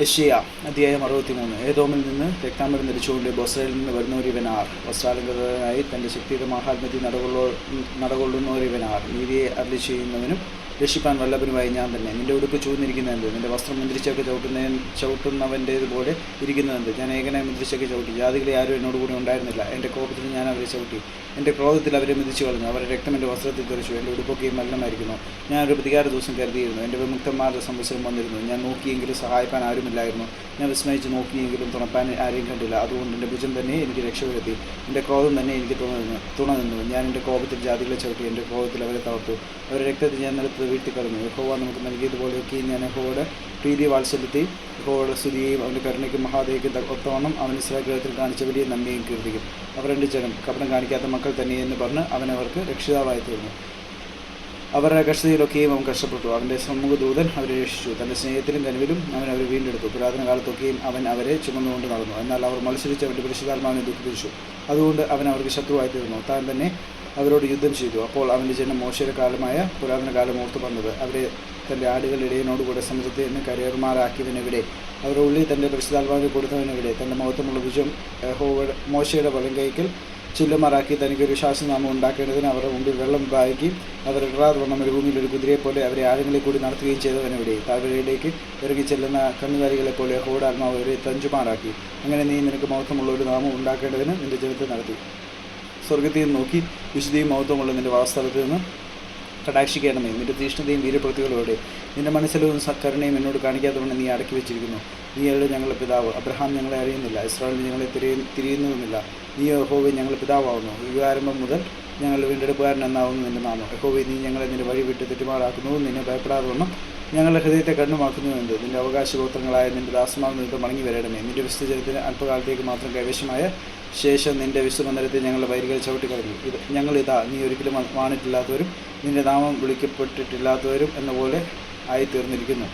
യഷിയ അധ്യായം അറുപത്തി മൂന്ന് ഏതോമിൽ നിന്ന് രക്താമ്പരം ധരിച്ചുകൊണ്ട് ബൊസ്രയിൽ നിന്ന് വരുന്നവരിവനാർ വസ്ത്രാലങ്കൃതനായി തന്റെ ശക്തിയുടെ മഹാത്മത്തിൽ നടകൊള്ളോ നടകൊള്ളുന്നവരിവനാർ നീതിയെ അരളി ചെയ്യുന്നവനും രക്ഷിപ്പാൻ വല്ലഭനുമായി ഞാൻ തന്നെ. നിന്റെ ഉടുപ്പ് ചൂന്നിരിക്കുന്നതെന്ത് നിന്റെ വസ്ത്രം മുന്തിരിച്ചൊക്കെ ചവിട്ടുന്ന ചവിട്ടുന്നവന്റേതുപോലെ ഇരിക്കുന്നതെന്ത്? ഞാൻ ഏകനായി മുന്തിരിച്ചൊക്കെ ചവിട്ടി. ജാതികളെ ആരും എന്നോട് കൂടി ഉണ്ടായിരുന്നില്ല. എന്റെ കോപത്തിൽ ഞാൻ അവരെ ചവിട്ടി. എന്റെ ക്രോധത്തിൽ അവരെ മിതിച്ചു കളഞ്ഞു. അവരുടെ രക്തം എന്റെ വസ്ത്രത്തിൽ തെറിച്ചു. എന്റെ ഉടുപ്പൊക്കെയും മലിനമായിരിക്കുന്നു. ഞാൻ ഒരു പ്രതികാര ദിവസം കരുതിയിരുന്നു. എന്റെ വിമുക്തന്മാരുടെ സംവത്സരം വന്നിരുന്നു. ഞാൻ നോക്കിയെങ്കിലും സഹായിപ്പാൻ ആരുമില്ലായിരുന്നു ഞാൻ വിസ്മയിച്ച് നോക്കിയെങ്കിലും തുണപ്പാൻ ആരെയും കണ്ടില്ല. അതുകൊണ്ട് എന്റെ ഭുജം തന്നെ എനിക്ക് രക്ഷപ്പെടുത്തി. എന്റെ ക്രോധം തന്നെ എനിക്ക് തുണ തുണ നിന്നു ഞാൻ എന്റെ കോപത്തിൽ ജാതികളെ ചവിട്ടി എന്റെ കോപത്തിൽ അവരെ തളർത്തു അവരുടെ രക്തത്തിൽ ഞാൻ നിലത്ത് വീഴ്ത്തി കളഞ്ഞു യഹോവ നമുക്ക് നൽകിയതുപോലെയൊക്കെ ഞാൻ യഹോവയുടെ പ്രീതി വാത്സല്യത്തി യഹോവയുടെ സ്തുതിയെയും അവന്റെ കരുണയ്ക്കും മഹാദേവിക്കും ഒത്തവണ്ണം അവൻ ഇസ്രാഗ്രഹത്തിൽ കാണിച്ച വലിയ നന്മയും കീർത്തിക്കും. അവർ ജനം കപടം കാണിക്കാത്ത മക്കൾ തന്നെ എന്ന് പറഞ്ഞ് അവനവർക്ക് രക്ഷിതാവായി തീർന്നു. അവരുടെ കഷ്ടതയിലൊക്കെയും അവൻ കഷ്ടപ്പെട്ടു. അവന്റെ സമൂഹ ദൂതൻ അവരെ രക്ഷിച്ചു. തന്റെ സ്നേഹത്തിലും കനിവിലും അവൻ അവരെ വീണ്ടെടുത്തു. പുരാതന കാലത്തൊക്കെയും അവൻ അവരെ ചുമന്നുകൊണ്ട് നടന്നു. എന്നാൽ അവർ മത്സരിച്ച് അവന്റെ പരിശുദ്ധാത്മാവിനെ ദുഃഖിപ്പിച്ചു. അതുകൊണ്ട് അവൻ അവർക്ക് ശത്രുവായി തീർന്നു. താൻ തന്നെ അവരോട് യുദ്ധം ചെയ്തു. അപ്പോൾ അവന്റെ ജനം മോശയുടെ കാലമായ പുരാതന കാലം ഓർത്തു വന്നത് അവരെ തന്റെ ആടുകളുടെ ഇടയനോടുകൂടെ സമുദ്രത്തിൽ നിന്ന് കരയർമാരാക്കിയവനെവിടെ? അവരുടെ ഉള്ളിൽ തന്റെ പരിശുദ്ധാത്മാവിനെ കൊടുത്തവനെവിടെ? തന്റെ മഹത്വമുള്ള വിജയം മോശയുടെ വലം കൈക്കൽ ചില്ലുമാറാക്കി തനിക്കൊരു ശാസനാമം ഉണ്ടാക്കേണ്ടതിന് അവരുടെ മുമ്പിൽ വെള്ളം വിഭാഗിക്കുകയും അവർ ഇടാതെ ഒരു ഭൂമിയിൽ ഒരു കുതിരയെ പോലെ അവരെ ആഴങ്ങളിൽ കൂടി നടത്തുകയും ചെയ്തവനവിടെ താഴ്വരയിലേക്ക് ഇറങ്ങി ചെല്ലുന്ന കന്നുകാലികളെ പോലെ ഹോടാത്മാവ് അവരെ തഞ്ചുമാറാക്കി. അങ്ങനെ നീ നിനക്ക് മഹത്വമുള്ള ഒരു നാമം ഉണ്ടാക്കേണ്ടതിന് നിന്റെ ജനത്തെ നടത്തി. സ്വർഗത്തിൽ നിന്ന് നോക്കി വിശുദ്ധിയും മഹത്വമുള്ള നിന്റെ വാസ്തവത്തിൽ നിന്ന് കടാക്ഷിക്കണമേ നിന്റെ തീഷ്ണതയും വീരപ്രവൃത്തികളോടെ നിന്റെ മനസ്സിലും കരുണയും എന്നോട് കാണിക്കാത്തവണ്ണം നീ അടക്കി വെച്ചിരിക്കുന്നു. നീ ഞങ്ങളുടെ പിതാവ്. അബ്രഹാം ഞങ്ങളെ അറിയുന്നില്ല. ഇസ്രായേൽ ഞങ്ങളെ തിരിയ തിരിയുന്നതുമില്ല നീ ഹോവെ ഞങ്ങളുടെ പിതാവാകുന്നു. യുഗാരംഭം മുതൽ ഞങ്ങളുടെ വീണ്ടെടുപ്പുകാരൻ എന്നാവുന്നു നിന്റെ നാമം. യഹോവി നീ ഞങ്ങളെ നിന്റെ വഴി വിട്ട് തെറ്റുമാറാക്കുന്നു. നിന്നെ ഭയപ്പെടാതെ ഞങ്ങളുടെ ഹൃദയത്തെ കണ്ണുമാക്കുന്നു എന്ത് നിന്റെ അവകാശഗോത്രങ്ങളായ നിന്റെ ദാസമാവ് നിന്ന് മടങ്ങി വരണമേ. നിന്റെ വിശ്വജനത്തിന് അല്പകാലത്തേക്ക് മാത്രം കൈവശമായ ശേഷം നിന്റെ വിശ്വമന്ദിരത്തിൽ ഞങ്ങളുടെ വൈരികൾ ചവിട്ടിക്കളഞ്ഞു. ഇത് ഞങ്ങളിതാ നീ ഒരിക്കലും വാണിട്ടില്ലാത്തവരും നിന്റെ നാമം വിളിക്കപ്പെട്ടിട്ടില്ലാത്തവരും എന്ന പോലെ ആയിത്തീർന്നിരിക്കുന്നു.